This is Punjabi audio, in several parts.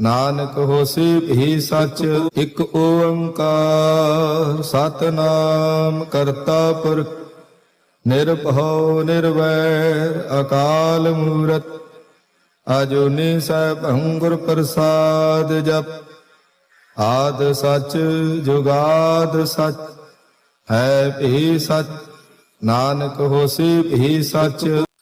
ਨਾਨਕ ਹੋਸੀ ਭੀ ਸਚ, ਇਕ ਓੰਕਾਰ। ਸਤਨਾਮ ਕਰਤਾ ਪੁਰਖ, ਨਿਰਭਉ ਨਿਰਵੈਰ, ਅਕਾਲ ਮੂਰਤ। ਆਜੂਨੀ ਸੈਭੰ ਗੁਰ ਪ੍ਰਸਾਦ ਜਪ, ਆਦ ਸਚ, ਜੁਗਾਦ ਸਚ, ਹੈ ਭੀ ਸਚ। ਨਾਨਕ ਹੋਸੀ ਭੀ ਸਚ।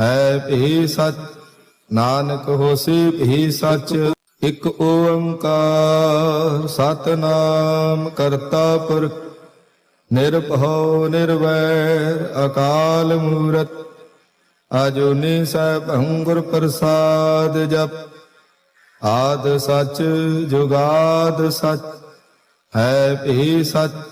ਹੈ ਭੀ ਸਚ। ਨਾਨਕ ਹੋਸੀ ਭੀ ਸਚ। ਇਕ ਓੰਕਾਰ, ਸਤਨਾਮ ਕਰਤਾ ਪੁਰਖ ਨਿਰਭਉ, ਨਿਰਵੈਰ, ਅਕਾਲ ਮੂਰਤ। ਆਜੂਨੀ ਸੈਭੰ ਗੁਰ ਪ੍ਰਸਾਦ ਜਪ। ਆਦ ਸਚ, ਜੁਗਾਦ ਸਚ। ਹੈ ਭੀ ਸਚ।